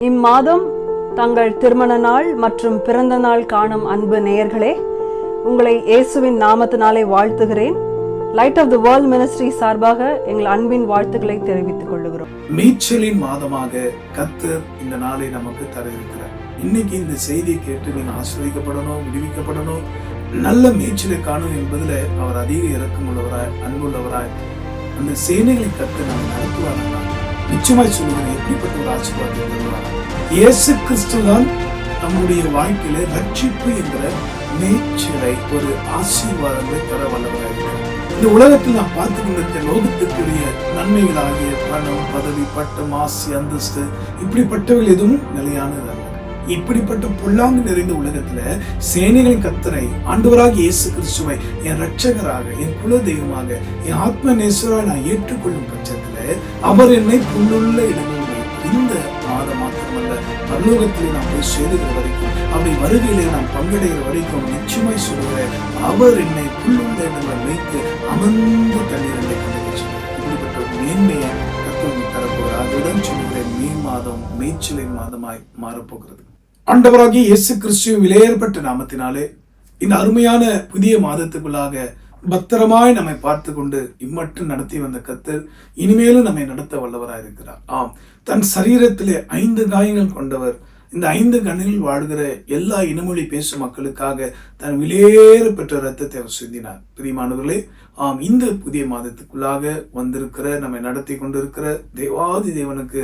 இம்மாதம் தங்கள் திருமண நாள் மற்றும் பிறந்த நாள் காணும் அன்பு நேயர்களே உங்களை இயேசுவின் நாமத்தினாலே வாழ்த்துகிறேன். Light of the world ministry சார்பாக எங்கள் அன்பின் வாழ்த்துக்களை தெரிவித்துக் கொள்ளுகிறோம். மீச்சலின் மாதமாக கத்தர் இந்த நாளை நமக்கு தர இருக்கிறார் இன்னைக்கு இந்த செய்தியை கேட்டு நீங்கள் ஆசிரியக்கப்படணும் விடுவிக்கப்படணும் நல்ல மீச்சலை காணும் என்பதுல அவர் அதிக இறக்கம் உள்ளவராய் அன்புள்ளவராய் அந்த சேனைகளை கத்து நாம் நடத்துவார்கள் நிச்சயமாய் சொல்லுகிறேன் எப்படிப்பட்ட ஒரு ஆசீர்வாதத்தை தருவாரா இயேசு கிறிஸ்து தான் நம்முடைய வாழ்க்கையில ரட்சிப்பு என்கிற மேய்ச்சலை ஒரு ஆசீர்வாதங்களை தர வல்லவராக இருக்கிறார். இந்த உலகத்தில் நாம் பார்த்து கொண்டிருக்க லோகத்திற்குரிய நன்மைகளாகிய பணம் பதவி பட்டம் ஆசி அந்தஸ்து இப்படிப்பட்டவர்கள் எதுவும் நிலையானது இப்படிப்பட்ட பொல்லாங்கு நிறைந்த உலகத்துல சேனைகளின் கத்தரை ஆண்டவராக இயேசு கிறிஸ்துவை என் ரட்சகராக என் குல தெய்வமாக என் ஆத்ம நேசராக நான் ஏற்றுக்கொள்ளும் பட்சத்துல அவர் என்னை புல்லுள்ள இடங்களில் இந்த மாதம் மாத்திரமல்ல பரலோகத்திலே நாம் போய் சேருகிற வரைக்கும் அப்படி வருகையிலே நாம் பங்கடைகிற வரைக்கும் நிச்சயமாய் சொல்லுகிறேன் அவர் என்னை புல்லுள்ள இடங்களை வைத்து அமர்ந்து தண்ணீரை கண்டு இப்படிப்பட்ட ஒரு மேன்மையை கத்தவங்க தரப்போகிறார். அதுடன் சொல்லுகிற மே மாதம் மேய்ச்சலின் மாதமாய் மாறப்போகிறது. ஆண்டவராகிய இயேசு கிறிஸ்துவின் விலையேற்பட்ட நாமத்தினாலே இந்த அருமையான புதிய மாதத்துக்குள்ளாக பத்திரமாய் நம்மை பார்த்து கொண்டு இம்மட்டும் நடத்தி வந்த கத்தர் இனிமேலும் நம்மை நடத்த வல்லவராக இருக்கிறார். ஆம் தன் சரீரத்திலே ஐந்து காயங்கள் கொண்டவர் இந்த ஐந்து கண்ணில் வாழ்கிற எல்லா இனமொழி பேசும் மக்களுக்காக தன் விலையேற பெற்ற ரத்தத்தை அவர் சிந்தினார். பிரியமானவர்களே ஆம் இந்த புதிய மாதத்துக்குள்ளாக வந்திருக்கிற நம்மை நடத்தி கொண்டிருக்கிற தேவாதி தேவனுக்கு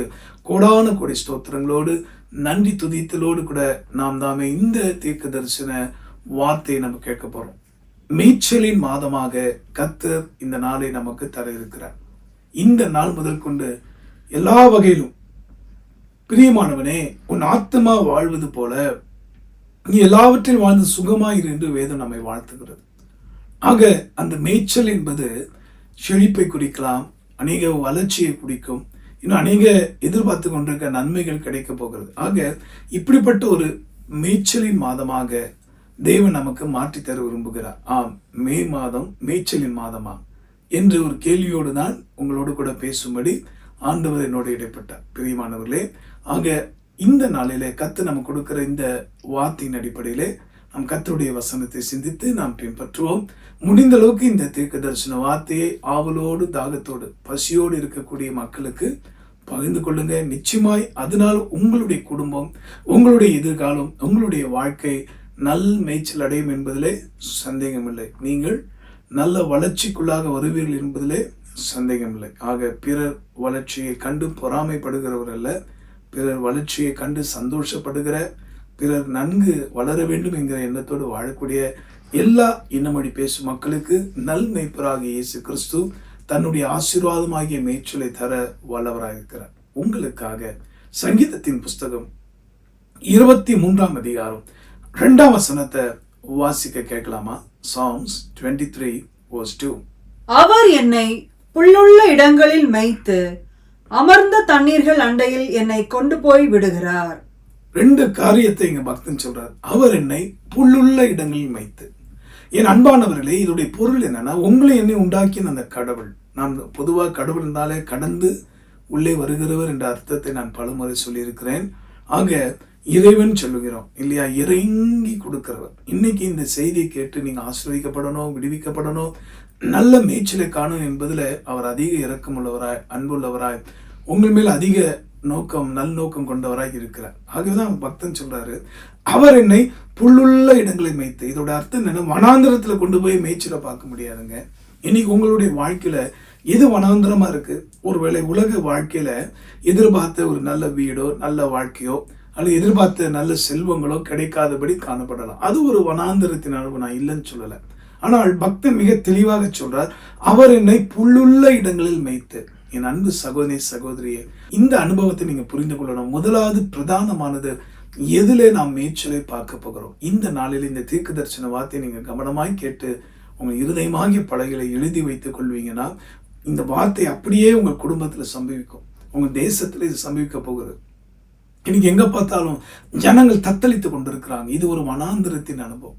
கோடான கோடி ஸ்தோத்திரங்களோடு நன்றி துதித்தலோடு கூட நாம் தாமே இந்த தீர்க்க தரிசன வார்த்தையை நம்ம கேட்க போறோம். மேய்ச்சலின் மாதமாக கத்தர் இந்த நாளை நமக்கு தர இருக்கிறார் இந்த நாள் முதல் கொண்டு எல்லா வகையிலும் பிரியமானவனே உன் ஆத்மா வாழ்வது போல நீ எல்லாவற்றிலும் வாழ்ந்து சுகமாயிரு என்று வேதம் நம்மை வாழ்த்துகிறது. ஆக அந்த மேய்ச்சல் என்பது செழிப்பை குறிக்கலாம் அநேக வளர்ச்சியை குறிக்கும் இன்னும் அநேக எதிர்பார்த்து கொண்டிருக்க நன்மைகள் கிடைக்க போகிறது. ஆக இப்படிப்பட்ட ஒரு மேய்ச்சலின் மாதமாக தேவன் நமக்கு மாற்றி தர விரும்புகிறார். ஆம் மே மாதம் மேய்ச்சலின் மாதமா என்று ஒரு கேள்வியோடு தான் உங்களோடு கூட பேசும்படி ஆண்டவர் என்னோடு இடைப்பட்டார். பிரியமானவர்களே ஆக இந்த நாளிலே கத்து நம்ம கொடுக்குற இந்த வார்த்தையின் அடிப்படையிலே நம் கத்தருடைய வசனத்தை சிந்தித்து நாம் பின்பற்றுவோம். முடிந்த அளவுக்கு இந்த தீர்க்க தரிசன வார்த்தையை ஆவலோடு தாகத்தோடு பசியோடு இருக்கக்கூடிய மக்களுக்கு பகிர்ந்து கொள்ளுங்க. நிச்சயமாய் அதனால் உங்களுடைய குடும்பம் உங்களுடைய எதிர்காலம் உங்களுடைய வாழ்க்கை நல் மேய்ச்சல் அடையும் என்பதிலே சந்தேகமில்லை. நீங்கள் நல்ல வளர்ச்சிக்குள்ளாக வருவீர்கள் என்பதிலே சந்தேகமில்லை. ஆக பிறர் வளர்ச்சியை கண்டு பொறாமைப்படுகிறவர் அல்ல பிறர் வளர்ச்சியை கண்டு சந்தோஷப்படுகிற பிறர் நன்கு வளர வேண்டும் என்கிற எண்ணத்தோடு வாழக்கூடிய எல்லா இனமொழி பேசும் மக்களுக்கு நல் மெய்ப்பராகிய இயேசு கிறிஸ்து தன்னுடைய ஆசீர்வாதமாகிய மேய்ச்சலை தர வல்லவராயிருக்கிறார். உங்களுக்காக சங்கீதத்தின் புஸ்தகம் இருபத்தி மூன்றாம் அதிகாரம் ரெண்டாம் வசனத்தை வாசிக்க கேட்கலாமா? சாங்ஸ் டுவெண்ட்டி த்ரீ டூ அவர் என்னை புல்லுள்ள இடங்களில் மேய்த்து அமர்ந்த தண்ணீர்கள் அண்டையில் என்னை கொண்டு போய் விடுகிறார். ரெண்டு காரியத்தை இங்க பக்தன் சொல்றார். அவர் என்னை புல்லுள்ள இடங்களில் வைத்து. என் அன்பானவர்களே இதோடைய பொருள் என்னன்னா உங்களை என்னை உண்டாக்கின அந்த கடவுள். நான் பொதுவாக கடவுள் இருந்தாலே கடந்து உள்ளே வருகிறவர் என்ற அர்த்தத்தை நான் பலமுறை சொல்லியிருக்கிறேன். ஆக இறைவன் சொல்லுகிறோம் இல்லையா? இறங்கி கொடுக்கிறவர். இன்னைக்கு இந்த செய்தியை கேட்டு நீங்கள் ஆசிர்வதிக்கப்படணும் விடுவிக்கப்படணும் நல்ல மேய்ச்சலை காணும் என்பதில் அவர் அதிக இறக்கமுள்ளவராய் அன்புள்ளவராய் உங்கள் மேல் அதிக நோக்கம் நல் நோக்கம் கொண்டவராக இருக்கிறார். ஆகவேதான் பக்தன் சொல்றாரு அவர் என்னை புல்லுள்ள இடங்களை மேய்த்து இதோட அர்த்தம் என்னன்னா வனாந்திரத்துல கொண்டு போய் மேய்ச்சல பார்க்க முடியாதுங்க. இன்னைக்கு உங்களுடைய வாழ்க்கையில எது வனாந்திரமா இருக்கு? ஒருவேளை உலக வாழ்க்கையில எதிர்பார்த்த ஒரு நல்ல வீடோ நல்ல வாழ்க்கையோ அல்லது எதிர்பார்த்த நல்ல செல்வங்களோ கிடைக்காதபடி காணப்படலாம். அது ஒரு வனாந்திரத்தின் அளவு நான் இல்லைன்னு சொல்லலை. ஆனால் பக்தன் மிக தெளிவாக சொல்றார் அவர் என்னை புல்லுள்ள இடங்களில் மேய்த்து என் அன்பு சகோதரி சகோதரியே இந்த அனுபவத்தை நீங்க புரிந்து கொள்ளணும். முதலாவது பிரதானமானது எதிலே நாம் மேய்ச்சலை பார்க்க போகிறோம். இந்த நாளில் இந்த தீர்க்க தரிசன வார்த்தையை நீங்கள் கவனமாய் கேட்டு உங்க இருதயமாகிய பலகைகளை எழுதி வைத்துக் கொள்வீங்கன்னா இந்த வார்த்தை அப்படியே உங்க குடும்பத்துல சம்பவிக்கும். உங்க தேசத்துல இது சம்பவிக்க போகிறது இன்னைக்கு எங்க பார்த்தாலும் ஜனங்கள் தத்தளித்து கொண்டிருக்கிறாங்க. இது ஒரு வனாந்திரத்தின் அனுபவம்.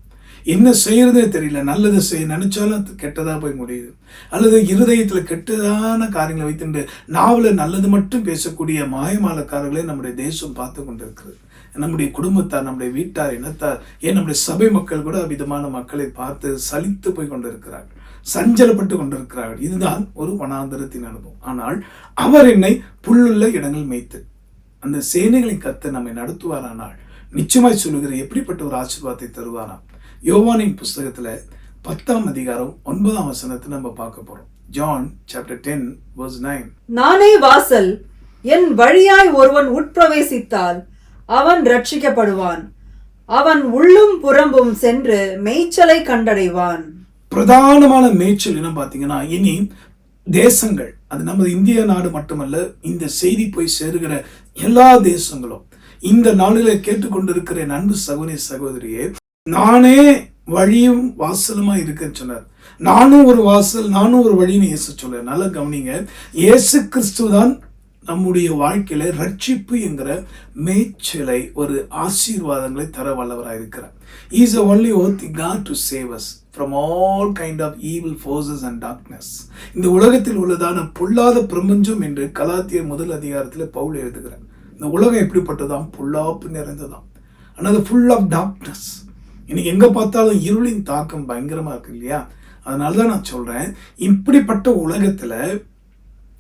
என்ன செய்யறதே தெரியல. நல்லது செய்ய நினைச்சாலும் கெட்டதாக கெட்டதா போய் முடியுது. அல்லது இருதயத்தில் கெட்டதான காரியங்களை வைத்துட்டு நாவல நல்லது மட்டும் பேசக்கூடிய மாயமாலக்காரர்களை நம்முடைய தேசம் பார்த்து கொண்டிருக்கிறது. நம்முடைய குடும்பத்தார் நம்முடைய வீட்டார் இனத்தார் ஏன் நம்முடைய சபை மக்கள் கூட விதமான மக்களை பார்த்து சலித்து போய் கொண்டிருக்கிறார்கள். சஞ்சலப்பட்டு கொண்டிருக்கிறார்கள். இதுதான் ஒரு வனாந்தரத்தின் அனுபவம். ஆனால் அவர் என்னை புல்லுள்ள இடங்கள் மேய்த்து அந்த சேனைகளின் கத்தை நம்மை நடத்துவாரானால் நிச்சயமாய் சொல்லுகிற எப்படிப்பட்ட ஒரு ஆசீர்வாதத்தை தருவாராம்? யோவானின் புஸ்தகத்துல பத்தாம் அதிகாரம் ஒன்பதாம் வசனத்தை நம்ம பார்க்க போறோம். John chapter ten verse nine நானே வாசல் என் வழியாய் ஒருவன் உட்பிரவேசித்தால் அவன் ரட்சிக்கப்படுவான் அவன் உள்ளும் புறம்பும் சென்று மேய்ச்சலை கண்டடைவான். பிரதானமான மேய்ச்சல் என்ன பார்த்தீங்கன்னா இனி தேசங்கள் அது நமது இந்திய நாடு மட்டுமல்ல இந்த செய்தி போய் சேருகிற எல்லா தேசங்களும் இந்த நாளில கேட்டுக்கொண்டிருக்கிற அன்பு சகோதரி சகோதரியே நானே வழியும் வாசலுமாக இருக்கேன்னு சொன்னார். நானும் ஒரு வாசல் நானும் ஒரு வழின்னு இயேசு சொல்ல நல்லா கவனிங்க. இயேசு கிறிஸ்து தான் நம்முடைய வாழ்க்கையில ரட்சிப்பு என்கிற மேய்ச்சலை ஒரு ஆசீர்வாதங்களை தர வல்லவராக இருக்கிறார் is a only worth God to save us from all kind of evil forces and darkness இந்த உலகத்தில் உள்ளதான பொல்லாத பிரபஞ்சம் என்று கலாத்தியர் முதல் அதிகாரத்தில் பவுல் எழுதுகிறார். இந்த உலகம் எப்படிப்பட்டதாம்? பொல்லாப்பு நிறைந்ததாம். ஆனால் ஃபுல் ஆஃப் டார்க்னஸ் இன்னைக்கு எங்கே பார்த்தாலும் இருளின் தாக்கம் பயங்கரமா இருக்கு இல்லையா? அதனால தான் நான் சொல்கிறேன் இப்படிப்பட்ட உலகத்துல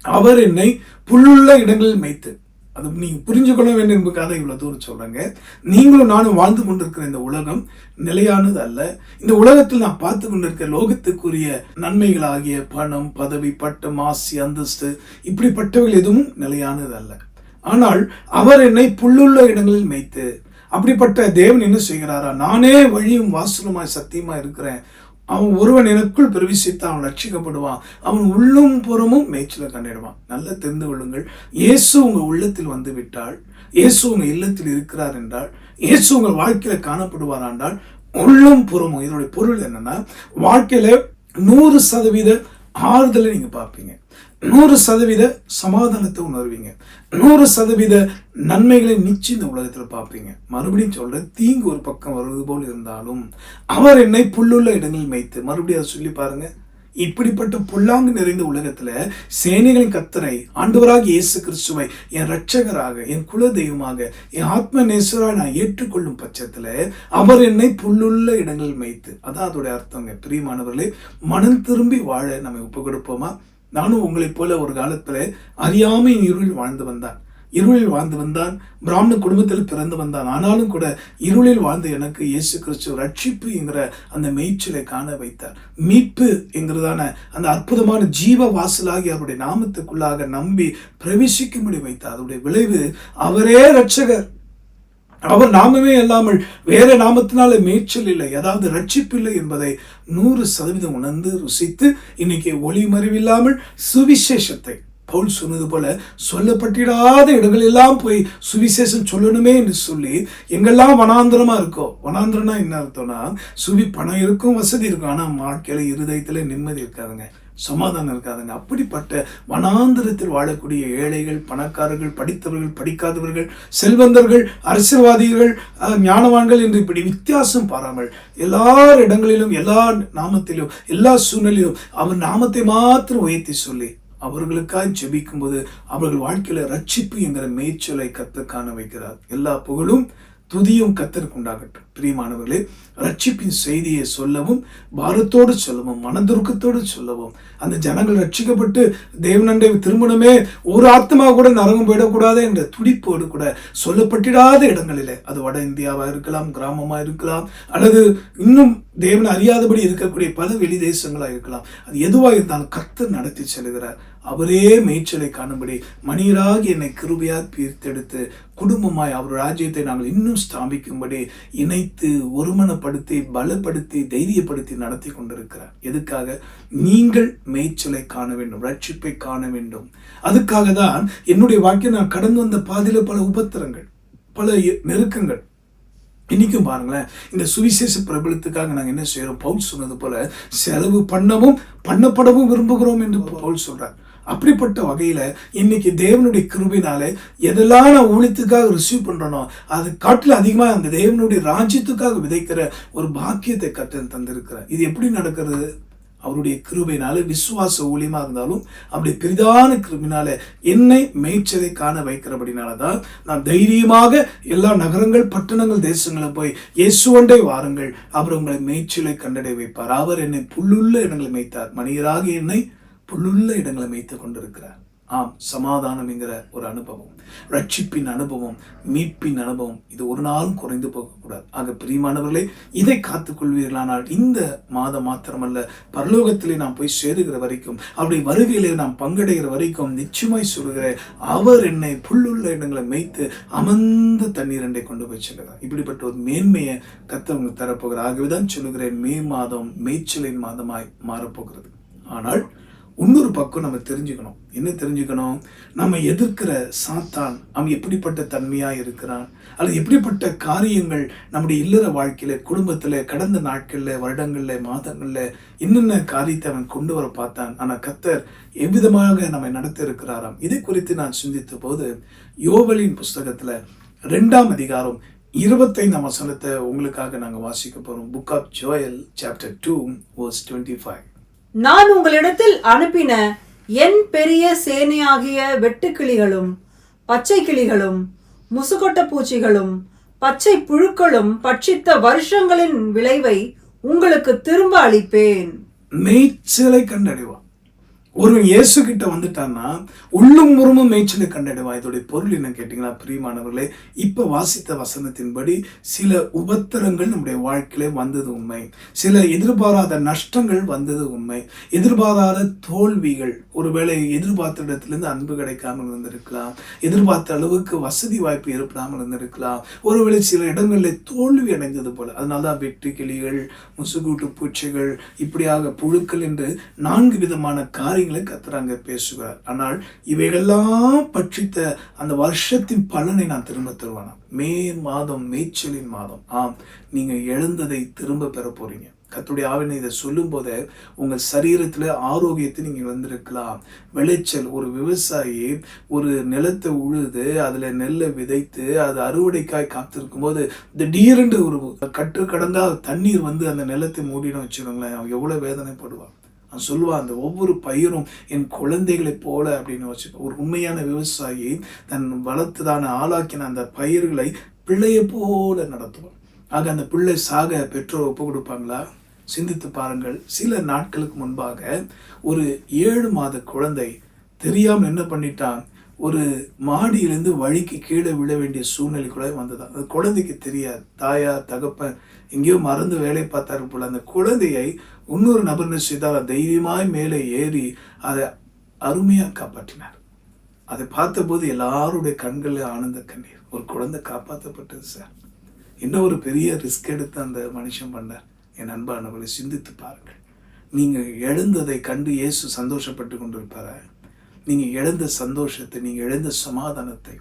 அவர் என்னை புல்லுள்ள இடங்களில் மேய்த்து. அது நீங்கள் புரிஞ்சுக்கொள்ள வேண்டும் என்பதுக்காக இவ்வளோ தூரம் சொல்கிறேங்க நீங்களும் நானும் வாழ்ந்து கொண்டிருக்கிற இந்த உலகம் நிலையானது அல்ல. இந்த உலகத்தில் நான் பார்த்து கொண்டிருக்க லோகத்துக்குரிய நன்மைகளாகிய பணம் பதவி பட்டம் ஆசி அந்தஸ்து இப்படிப்பட்டவைகள் எதுவும் நிலையானது அல்ல. ஆனால் அவர் என்னை புல்லுள்ள இடங்களில் மேய்த்து அப்படிப்பட்ட தேவன் என்ன செய்கிறாரா? நானே வழியும் வாசலுமாய் சத்தியமா இருக்கிறேன். அவன் ஒருவன் எனக்குள் பிரவேசித்து அவன் ரட்சிக்கப்படுவான். அவன் உள்ளும் புறமும் மேய்ச்சல கண்டிடுவான். நல்லா தெரிந்து கொள்ளுங்கள். இயேசு உங்கள் உள்ளத்தில் வந்து விட்டால் இயேசு உங்கள் இல்லத்தில் இருக்கிறார் என்றால் இயேசு உங்கள் வாழ்க்கையில் காணப்படுவார் என்றால் உள்ளும் புறமும் இதனுடைய பொருள் என்னன்னா வாழ்க்கையில் நூறு சதவீத ஆறுதலை நீங்கள் பார்ப்பீங்க. நூறு சதவீத சமாதானத்தை உணர்வீங்க. நூறு சதவீத நன்மைகளை நிச்சயம் இந்த உலகத்தில் பார்ப்பீங்க. மறுபடியும் சொல்கிறேன் தீங்கு ஒரு பக்கம் வருவது போல் இருந்தாலும் அவர் என்னை புல்லுள்ள இடங்களில் மேய்த்து மறுபடியும் அதை சொல்லி பாருங்க. இப்படிப்பட்ட புல்லாங்கு நிறைந்த உலகத்துல சேனைகளின் கத்தரை ஆண்டவராக இயேசு கிறிஸ்துவை என் ரட்சகராக என் குல தெய்வமாக என் ஆத்ம நேசராக நான் ஏற்றுக்கொள்ளும் பட்சத்துல அவர் என்னை புல்லுள்ள இடங்களில் மேய்த்து. அதான் அதோட அர்த்தங்க. பிரியமானவர்களே மனம் திரும்பி வாழ நம்ம ஒப்பு கொடுப்போமா நானும் உங்களைப் போல ஒரு காலத்தில் அறியாமை இருளில் வாழ்ந்து வந்தான். இருளில் வாழ்ந்து வந்தான் பிராமண குடும்பத்தில் பிறந்து வந்தான். ஆனாலும் கூட இருளில் வாழ்ந்த எனக்கு இயேசு கிறிஸ்து ரட்சிப்பு என்கிற அந்த மேய்ச்சலை காண வைத்தார். மீட்பு என்கிறதான அந்த அற்புதமான ஜீவ வாசலாகி அவருடைய நாமத்துக்குள்ளாக நம்பி பிரவேசிக்கும்படி வைத்தார். அதனுடைய விளைவு அவரே ரட்சகர் அவர் நாமமே இல்லாமல் வேற நாமத்தினால மேய்ச்சல் இல்லை அதாவது ரட்சிப்பில்லை என்பதை நூறு சதவீதம் உணர்ந்து ருசித்து இன்னைக்கு ஒளி மறைவில்லாமல் சுவிசேஷத்தை பவுல் சொன்னது போல சொல்லப்பட்டிடாத இடங்களெல்லாம் போய் சுவிசேஷம் சொல்லணுமே என்று சொல்லி எங்கெல்லாம் வனாந்திரமா இருக்கோ வனாந்திரம்னா என்ன அர்த்தம்னா சுவி பணம் இருக்கும் வசதி இருக்கும் ஆனால் வாழ்க்கையில இருதயத்துல நிம்மதி இருக்காதுங்க. சமாதானம் இருக்காதுங்க. அப்படிப்பட்ட வனாந்திரத்தில் வாழக்கூடிய ஏழைகள் பணக்காரர்கள் படித்தவர்கள் படிக்காதவர்கள் செல்வந்தர்கள் அரசியல்வாதிகள் அஹ், ஞானவான்கள் என்று இப்படி வித்தியாசம் பாராமல் எல்லா இடங்களிலும் எல்லா நாமத்திலும் எல்லா சூழ்நிலையிலும் அவர் நாமத்தை மாத்திரம் உயர்த்தி சொல்லி அவர்களுக்காய் ஜெபிக்கும்போது அவர்கள் வாழ்க்கையில ரட்சிப்பு என்கிற மேய்ச்சலை கத்து காண வைக்கிறார். எல்லா புகழும் துதியும் கத்தருக்கு உண்டாகட்டும். பிரியமானவர்களே ரட்சிப்பின் செய்தியை சொல்லவும் பாரத்தோடு சொல்லவும் மனதுருக்கத்தோடு சொல்லவும் அந்த ஜனங்கள் ரட்சிக்கப்பட்டு தேவனண்டை திருமணமே ஒரு ஆத்மா கூட நரகம் போயிடக்கூடாது என்ற துடிப்போடு கூட சொல்லப்பட்டிடாத இடங்களில். அது வட இந்தியாவாக இருக்கலாம் கிராமமாக இருக்கலாம் அல்லது இன்னும் தேவன் அறியாதபடி இருக்கக்கூடிய பல வெளி தேசங்களாக இருக்கலாம். அது எதுவாக இருந்தாலும் கர்த்தர் நடத்தி செல்கிறார். அவரே மேய்ச்சலை காணும்படி மணியராகி என்னை கிருபையார் பிரித்தெடுத்து குடும்பமாய் அவர் ராஜ்யத்தை நாங்கள் இன்னும் ஸ்தாபிக்கும்படி இணைத்து ஒருமனப்படுத்தி பலப்படுத்தி தைரியப்படுத்தி நடத்தி கொண்டிருக்கிறார். எதுக்காக? நீங்கள் மேய்ச்சலை காண வேண்டும் ரட்சிப்பை காண வேண்டும். அதுக்காக தான் என்னுடைய வாழ்க்கை நான் கடந்து வந்த பாதையில் பல உபத்திரங்கள் பல நெருக்கங்கள். இன்னைக்கும் பாருங்களேன் இந்த சுவிசேஷ பிரபலத்துக்காக நாங்கள் என்ன செய்கிறோம் பவுல் சொன்னது போல செலவு பண்ணவும் பண்ணப்படவும் விரும்புகிறோம் என்று பவுல் சொல்கிறார் அப்படிப்பட்ட வகையில் இன்னைக்கு தேவனுடைய கிருபினால எதெல்லாம் நான் ஊழியத்துக்காக ரிசீவ் பண்ணுறனோ அது காட்டில் அதிகமாக அந்த தேவனுடைய ராஜ்யத்துக்காக விதைக்கிற ஒரு பாக்கியத்தை கத்தன் தந்திருக்கிறார். இது எப்படி நடக்கிறது? அவருடைய கிருபையினால விசுவாச ஊழியமாக இருந்தாலும் அப்படி பெரிதான கிருபினால என்னை மேய்ச்சலை காண வைக்கிறபடினால தான் நான் தைரியமாக எல்லா நகரங்கள் பட்டணங்கள் தேசங்களை போய் இயேசுவண்டை வாருங்கள். அவர் உங்களை மேய்ச்சலை கண்டடை வைப்பார். அவர் என்னை புல்லுள்ள இடங்களை மேய்த்தார். மனிதராக என்னை புல்லுள்ள இடங்களை மேய்த்து கொண்டிருக்கிறார். ஆம் சமாதானம் என்கிற ஒரு அனுபவம். ரட்சிப்பின் அனுபவம் மீட்பின் அனுபவம் இது ஒரு நாளும் குறைந்து போகக்கூடாது. ஆக பிரியமானவர்களே இதை காத்துக்கொள்வீர்களானால் இந்த மாதம் மாத்திரமல்ல பரலோகத்திலே நாம் போய் சேருகிற வரைக்கும் அப்படி வருகையிலே நாம் பங்கடைகிற வரைக்கும் நிச்சயமாய் சொல்கிற அவர் என்னை புல்லுள்ள இடங்களை மேய்த்து அமர்ந்த தண்ணீர் என்றை கொண்டு போய் செல்கிறார் இப்படிப்பட்ட ஒரு மேன்மையை கத்தவங்க தரப்போகிறார். ஆகவேதான் சொல்லுகிறேன் மே மாதம் மேய்ச்சலின் மாதமாய் மாறப்போகிறது. ஆனால் இன்னொரு பக்கம் நம்ம தெரிஞ்சுக்கணும். என்ன தெரிஞ்சுக்கணும்? நம்ம எதிர்க்கிற சாத்தான் அவன் எப்படிப்பட்ட தன்மையாக இருக்கிறான்? அல்லது எப்படிப்பட்ட காரியங்கள் நம்முடைய இல்லற வாழ்க்கையில் குடும்பத்தில் கடந்த நாட்களில் வருடங்களில் மாதங்களில் என்னென்ன காரியத்தை அவன் கொண்டு வர பார்த்தான்? ஆனால் கத்தர் எவ்விதமாக நம்மை நடத்த இருக்கிறாராம்? இதை குறித்து நான் சிந்தித்த போது யோவலின் புஸ்தகத்தில் ரெண்டாம் அதிகாரம் இருபத்தைந்தாம் வசனத்தை உங்களுக்காக நாங்கள் வாசிக்க போகிறோம் book of Joel chapter two verse twenty five நான் உங்களிடத்தில் அனுப்பின என் பெரிய சேனையாகிய வெட்டுக்கிளிகளும் பச்சை கிளிகளும் முசுகொட்ட பூச்சிகளும் பச்சை புழுக்களும் பட்சித்த வருஷங்களின் விளைவை உங்களுக்கு திரும்ப அளிப்பேன். மேய்ச்சலை கண்டடைவான். ஒருவன் இயேசு கிட்ட வந்துட்டான்னா உள்ளும் முறுமும் மேய்ச்சலை கண்டடைவா இதோடைய பொருள் என்ன கேட்டிங்கன்னா பிரியமானவர்களே? இப்ப வாசித்த வசனத்தின்படி சில உபத்திரங்கள் நம்முடைய வாழ்க்கையில வந்தது உண்மை. சில எதிர்பாராத நஷ்டங்கள் வந்தது உண்மை. எதிர்பாராத தோல்விகள் ஒருவேளை எதிர்பார்த்த இடத்துலேருந்து அன்பு கிடைக்காமல் இருந்திருக்கலாம். எதிர்பார்த்த அளவுக்கு வசதி வாய்ப்பு ஏற்படாமல் இருந்திருக்கலாம். ஒருவேளை சில இடங்களில் தோல்வி அடைந்தது போல. அதனாலதான் வெட்டு கிளிகள் முசுகூட்டு பூச்சிகள் இப்படியாக புழுக்கள் என்று நான்கு விதமான காரியங்கள் கத்துறாங்க பேசுகிறார். ஆனால் இவைகளெல்லாம் பற்றித்த அந்த வருஷத்தின் பலனை நான் திரும்ப தருவானா? மே மாதம் மேய்ச்சலின் மாதம். ஆம் நீங்க எழுந்ததை திரும்ப பெற போறீங்க. கத்துடைய ஆவினை இதை சொல்லும் போதே உங்கள் சரீரத்துல ஆரோக்கியத்தை நீங்க வந்திருக்கலாம் விளைச்சல் ஒரு விவசாயி ஒரு நிலத்தை உழுது அதுல நெல்லை விதைத்து அது அறுவடைக்காய் காத்திருக்கும் போது திடீரென்று ஒரு கற்று கடந்தால் தண்ணீர் வந்து அந்த நிலத்தை மூடினு வச்சுக்கோங்களேன். அவன் எவ்வளவு வேதனைப்படுவான். நான் சொல்லுவான் அந்த ஒவ்வொரு பயிரும் என் குழந்தைகளைப் போல அப்படின்னு வச்சுப்பேன் ஒரு உண்மையான விவசாயி தன் வளர்த்துதான ஆளாக்கின அந்த பயிர்களை பிள்ளையை போல நடத்துவான். ஆக அந்த பிள்ளை சாக பெற்றோர் ஒப்பு கொடுப்பாங்களா? சிந்தித்து பாருங்கள். சில நாட்களுக்கு முன்பாக ஒரு ஏழு மாத குழந்தை தெரியாமல் என்ன பண்ணிட்டான்? ஒரு மாடியிலேருந்து வழிக்கு கீழே விழ வேண்டிய சூழ்நிலை கூட வந்ததான் அந்த குழந்தைக்கு தெரியாது. தாயார் தகப்பன் எங்கேயோ மறந்து வேலை பார்த்தாரு போல. அந்த குழந்தையை இன்னொரு நபர் என்ன செய்தார்? தைரியமாய் மேலே ஏறி அதை அருமையாக காப்பாற்றினார் அதை பார்த்தபோது எல்லாருடைய கண்களில் ஆனந்த கண்ணீர். ஒரு குழந்தை காப்பாற்றப்பட்டது சார். இன்னும் ஒரு பெரிய ரிஸ்க் எடுத்து அந்த மனுஷன் பண்ணார்? என் அன்பானவர்களை சிந்தித்து பாருங்கள். நீங்கள் எழுந்ததை கண்டு இயேசு சந்தோஷப்பட்டு கொண்டிருப்பாரா? நீங்கள் இழந்த சந்தோஷத்தை நீங்கள் இழந்த சமாதானத்தை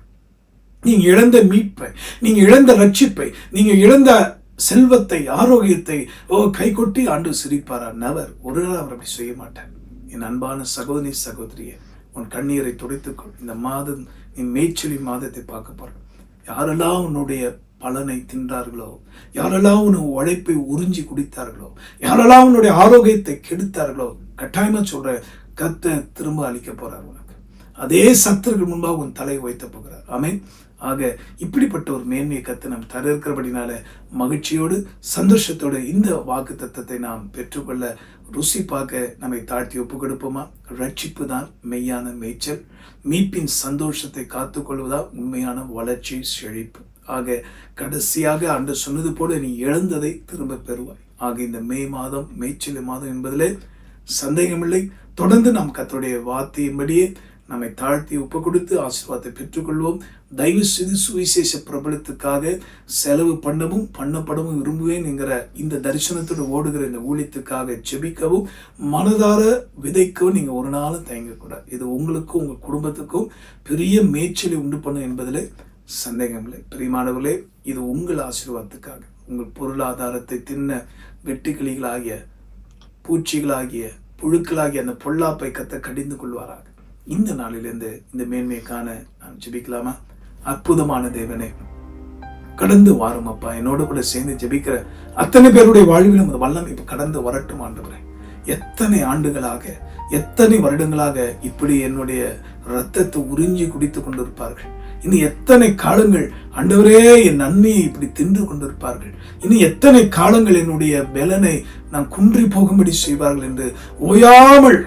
நீங்கள் இழந்த மீட்பை நீங்கள் இழந்த ரட்சிப்பை நீங்கள் இழந்த செல்வத்தை ஆரோக்கியத்தை ஓ கைகொட்டி ஆண்டு சிரிப்பாரா. நவர் ஒரு நாள் அவர் அப்படி செய்ய மாட்டார். என் அன்பான சகோதரி சகோதரிய உன் கண்ணீரை துடைத்துக்கொள். இந்த மாதம் நீ மேய்ச்சலி மாதத்தை பார்க்க போற யாரெல்லாம் உன்னுடைய பலனை தின்றார்களோ யாரெல்லாம் உன் உழைப்பை உறிஞ்சி குடித்தார்களோ யாரெல்லாம் உன்னுடைய ஆரோக்கியத்தை கெடுத்தார்களோ கட்டாயமா சொல்ற கத்தை திரும்ப அளிக்க போறார் உனக்கு. அதே சத்தர்கள் முன்பாக உன் தலையை வைத்த போகிறார். ஆமென். ஆக இப்படிப்பட்ட ஒரு மேன்மையை கற்று நாம் தர இருக்கிறபடினால மகிழ்ச்சியோடு சந்தோஷத்தோடு இந்த வாக்கு தத்தத்தை நாம் பெற்றுக்கொள்ள ருசி பார்க்க நம்மை தாழ்த்தி ஒப்பு கொடுப்போமா? ரட்சிப்பு தான் மெய்யான மேய்ச்சல். மீட்பின் சந்தோஷத்தை காத்துக்கொள்வதா உண்மையான வளர்ச்சி செழிப்பு. ஆக கடைசியாக அன்று சொன்னது போல நீ இழந்ததை திரும்ப பெறுவாய். ஆக இந்த மே மாதம் மேய்ச்சல் மாதம் என்பதிலே சந்தேகமில்லை. தொடர்ந்து நாம் கத்தருடைய வார்த்தையின்படியே நம்மை தாழ்த்தி ஒப்பு கொடுத்து ஆசீர்வாதத்தை பெற்றுக்கொள்வோம். தயவு செய்து சுவிசேஷ பிரபலத்துக்காக செலவு பண்ணவும் பண்ணப்படவும் விரும்புவேன் என்கிற இந்த தரிசனத்தோடு ஓடுகிற இந்த ஊழியத்துக்காக செபிக்கவும் மனதார விதைக்கவும் நீங்கள் ஒரு நாளும் தயங்கக்கூடாது. இது உங்களுக்கும் உங்கள் குடும்பத்துக்கும் பெரிய மேய்ச்சலை உண்டு பண்ணும் என்பதில் சந்தேகமில்லை பிரியமானவர்களே இது உங்கள் ஆசீர்வாதத்துக்காக. உங்கள் பொருளாதாரத்தை தின்ன வெட்டுக்கிளிகளாகிய பூச்சிகளாகிய புழுக்களாகிய அந்த பொல்லாப்பை கத்த கடிந்து கொள்வாராக. இந்த நாளிலிருந்து இந்த மேன்மையை காண நான் ஜெபிக்கலாமா? அற்புதமான தேவனே கடந்து வாரும் அப்பா. என்னோட கூட சேர்ந்து ஜெபிக்கிற அத்தனை பேருடைய வாழ்விலும் அந்த வல்லமை இப்ப கடந்து வரட்டும் ஆண்டவரே. எத்தனை ஆண்டுகளாக எத்தனை வருடங்களாக இப்படி என்னுடைய ரத்தத்தை உறிஞ்சி குடித்துக் கொண்டிருப்பார்கள். இனி எத்தனை காலங்கள் அண்டவரே என் நன்மையை இப்படி தின்று கொண்டிருப்பார்கள். இனி எத்தனை காலங்கள் என்னுடைய பலனை நான் குன்றி போகும்படி செய்வார்கள் என்று ஓயாமல்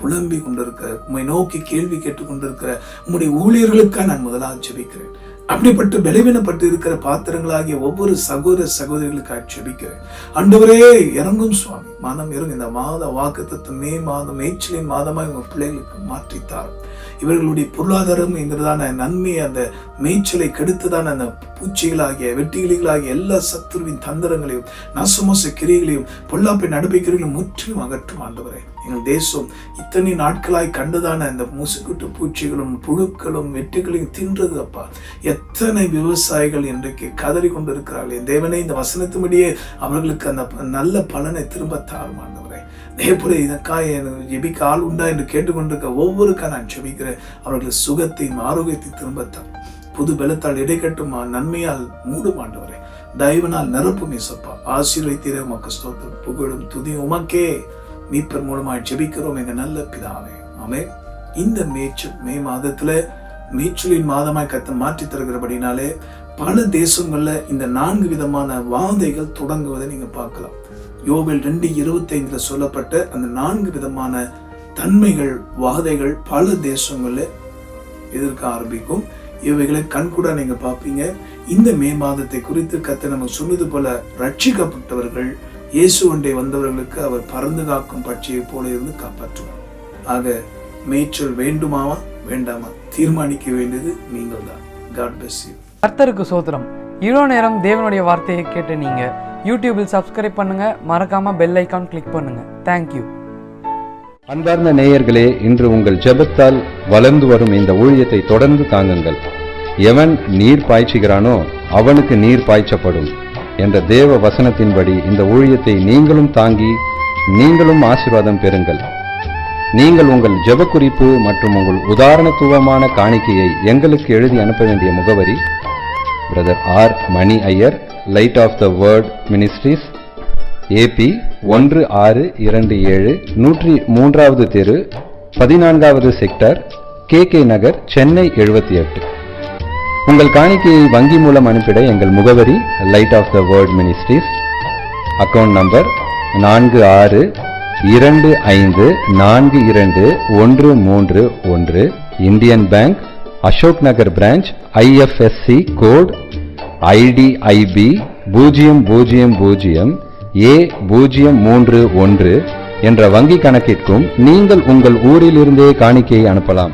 புலம்பிக் கொண்டிருக்கிற உண்மை நோக்கி கேள்வி கேட்டுக்கொண்டிருக்கிற உம்முடைய ஊழியர்களுக்காக நான் முதலாக ஜெபிக்கிறேன். அப்படிப்பட்டு பலவீனப்பட்டு இருக்கிற பாத்திரங்களாகிய ஒவ்வொரு சகோதர சகோதரிகளுக்காக ஜெபிக்கிறேன். அண்டவரே இறங்கும் சுவாமி. மனம் இறங்கும். இந்த மாத வாக்குத்தத்தம் மே மாதம் மேய்ச்சலின் மாதமாக உங்க பிள்ளைகளுக்கு மாற்றித்தார் இவர்களுடைய பொருளாதாரம் என்கிறதான நன்மை அந்த மேய்ச்சலை கெடுத்ததான அந்த பூச்சிகளாகிய வெட்டிகிளிகளாகிய எல்லா சத்துருவின் தந்திரங்களையும் நசுமோச கிரிகளையும் பொல்லாப்பை நடப்பிக்கிறீர்களும் முற்றிலும் அகற்றும் ஆண்டவரே. எங்கள் தேசம் இத்தனை நாட்களாய் கண்டதான அந்த முசுக்குட்டு பூச்சிகளும் புழுக்களும் வெட்டுகளையும் தின்றது அப்பா. எத்தனை விவசாயிகள் இன்றைக்கு கதறி கொண்டிருக்கிறார்கள் தேவனே இந்த வசனத்தின்படியே அவர்களுக்கு அந்த நல்ல பலனை திரும்ப தாருமாண்டவர் தேவரே இதற்காக எனக்கு ஜெபிக்க ஆள் உண்டா என்று கேட்டுக்கொண்டிருக்க ஒவ்வொருக்கா நான் ஜெபிக்கிறேன். அவர்கள் சுகத்தையும் ஆரோக்கியத்தையும் திரும்பத்தான். புது பலத்தால் இடைக்கட்டும் நன்மையால் மூடுமாண்டவரே தயவனால் நிரப்பும் இசப்பா ஆசீர்வைத்தீரே உமக்கு ஸ்தோத்திரம். புகழும் துதி உமக்கே. மீட்பர் மூலமாய் ஜெபிக்கிறோம் எங்க நல்ல பிதாவே. ஆமே இந்த மேய்ச்சல் மே மாதத்துல மேய்ச்சலின் மாதமாய் கத்த மாற்றி தருகிறபடினாலே பல தேசங்கள்ல இந்த நான்கு விதமான வாதைகள் தொடங்குவதை நீங்க பார்க்கலாம். யோபில் ரெண்டு இருபத்தி ஐந்துல சொல்லப்பட்ட அந்த நான்கு விதமான தன்மைகள் வாதைகள் பல தேசங்களில் எதிர்க்க ஆரம்பிக்கும். இவைகளை கண்கூட நீங்க பார்ப்பீங்க. இந்த மே மாதத்தை குறித்து கத்த நம்ம சொன்னது போல ரட்சிக்கப்பட்டவர்கள் இயேசு ஒன்றை வந்தவர்களுக்கு அவர் பறந்து காக்கும் பட்சியை போல இருந்து காப்பாற்றுவார். ஆக மேய்ச்சல் வேண்டுமாவா? வேண்டாமா? தீர்மானிக்க வேண்டியது நீங்கள் தான் காட் பிளஸ் யூ கர்த்தருக்கு சோத்திரம். இவ்வளோ நேரம் தேவனுடைய வார்த்தையை கேட்டு நீங்க யூடியூபில் சப்ஸ்கிரைப் பண்ணுங்க. மறக்காம பெல் ஐக்கான் கிளிக் பண்ணுங்க. தேங்க்யூ அன்பார்ந்த நேயர்களே இன்று உங்கள் ஜெபத்தால் வளர்ந்து வரும் இந்த ஊழியத்தை தொடர்ந்து தாங்குங்கள். எவன் நீர் பாய்ச்சுகிறானோ அவனுக்கு நீர் பாய்ச்சப்படும் என்ற தேவ வசனத்தின்படி இந்த ஊழியத்தை நீங்களும் தாங்கி நீங்களும் ஆசீர்வாதம் பெறுங்கள். நீங்கள் உங்கள் ஜெப குறிப்பு மற்றும் உங்கள் உதாரணத்துவமான காணிக்கையை எங்களுக்கு எழுதி அனுப்ப வேண்டிய முகவரி brother R Mani Iyer light of the world ministries AB ஒன்று ஆறு இரண்டு ஏழு நூற்றி மூன்றாவது தெரு பதினான்காவது sector K K Nagar Chennai எழுபத்தி எட்டு. உங்கள் காணிக்கையை வங்கி மூலம் அனுப்பிட எங்கள் முகவரி light of the world ministries account number நான்கு ஆறு இரண்டு ஐந்து நான்கு இரண்டு ஒன்று மூன்று ஒன்று Indian Bank Ashok Nagar branch IFSC code IDIB பூஜ்ஜியம் பூஜ்ஜியம் பூஜ்ஜியம் ஏ பூஜ்ஜியம் மூன்று ஒன்று என்ற வங்கிக் கணக்கிற்கும் நீங்கள் உங்கள் ஊரிலிருந்தே காணிக்கையை அனுப்பலாம்.